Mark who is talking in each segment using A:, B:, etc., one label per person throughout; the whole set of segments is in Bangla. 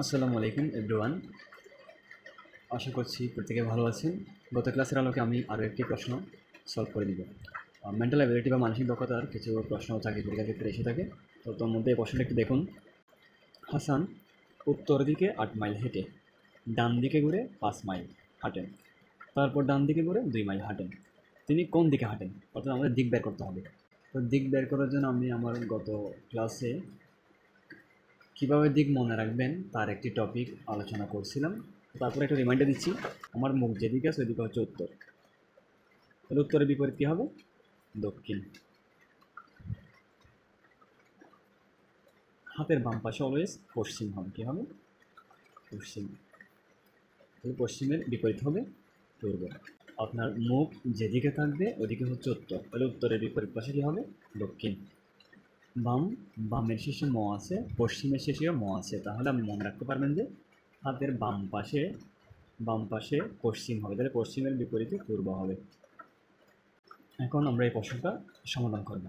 A: আসসালামু আলাইকুম এভরিওয়ান আশা করছি প্রত্যেকে ভালো আছেন। গত ক্লাসের আলোকে আমি আরও একটি প্রশ্ন সলভ করে দিব। মেন্টাল অ্যাবিলিটি বা মানসিক দক্ষতার কিছু প্রশ্ন চাকরি পরীক্ষার ক্ষেত্রে এসে থাকে। তো তোর মধ্যে এই প্রশ্নটা একটু দেখুন। হাসান, উত্তর দিকে আট মাইল হেঁটে, ডান দিকে ঘুরে পাঁচ মাইল হাঁটেন। তারপর ডান দিকে ঘুরে দুই মাইল হাঁটেন। তিনি কোন দিকে হাঁটেন? অর্থাৎ আমাদের দিক বের করতে হবে। তো দিক বের করার জন্য আমি আমার গত ক্লাসে কীভাবে দিক মনে রাখবেন, তার একটি টপিক আলোচনা করছিলাম। তারপরে একটা রিমাইন্ডার দিচ্ছি, আমার মুখ যেদিকে ওইদিকে হচ্ছে উত্তর। তাহলে উত্তরের বিপরীত কী হবে? দক্ষিণ। হাতের বাম পাশে অলওয়েজ পশ্চিম হবে, কী হবে? পশ্চিম। তাহলে পশ্চিমের বিপরীত হবে পূর্ব। আপনার মুখ যেদিকে থাকবে ওদিকে হচ্ছে উত্তর। তাহলে উত্তরের বিপরীত পাশে কী হবে? দক্ষিণ। বাম, বামের শেষে ম আছে, পশ্চিমের শেষেও ম আছে। তাহলে আপনি মনে রাখতে পারবেন যে হাতের বাম পাশে বাম পাশে পশ্চিম হবে। তাহলে পশ্চিমের বিপরীতে পূর্ব হবে। এখন আমরা এই প্রশ্নটা সমাধান করব।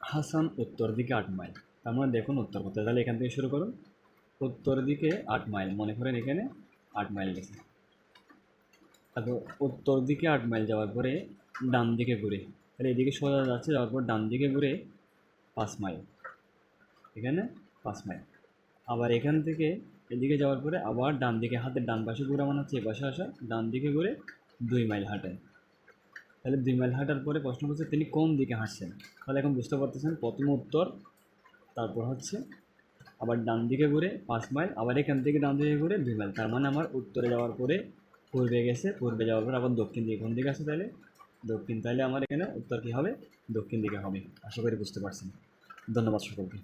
A: হাসান উত্তর দিকে আট মাইল। তার মানে দেখুন উত্তর কোথায় তাহলে এখান থেকে শুরু করুন। উত্তর দিকে আট মাইল। মনে করেন এখানে আট মাইল গেছে। তারপর উত্তর দিকে আট মাইল যাওয়ার পরে ডান দিকে ঘুরে। তাহলে এদিকে সোজা যাচ্ছে, যাওয়ার পর ডান দিকে ঘুরে পাঁচ মাইল। এখানে পাঁচ মাইল। আবার এখান থেকে এদিকে যাওয়ার পরে আবার ডান দিকে হাতের ডান পাশে ঘুরে মানে হচ্ছে এ পাশে আসা, ডান দিকে ঘুরে দুই মাইল হাঁটেন। তাহলে দুই মাইল হাঁটার পরে প্রশ্ন হচ্ছে তিনি কোন দিকে হাঁটছেন? তাহলে এখন বুঝতে পারতেছেন, প্রথম উত্তর, তারপর হচ্ছে আবার ডান দিকে ঘুরে পাঁচ মাইল, আবার এখান থেকে ডান দিকে ঘুরে দুই মাইল। তার মানে আমার উত্তরে যাওয়ার পরে পূর্বে গেছে, পূর্বে যাওয়ার পর আবার দক্ষিণ দিকে কোন দিকে আছে তাহলে? দক্ষিণ তাহলে আমার এখানে, উত্তর কী হবে? দক্ষিণ দিকে হবে। আশা করি বুঝতে পারছেন। ধন্যবাদ সকলকে।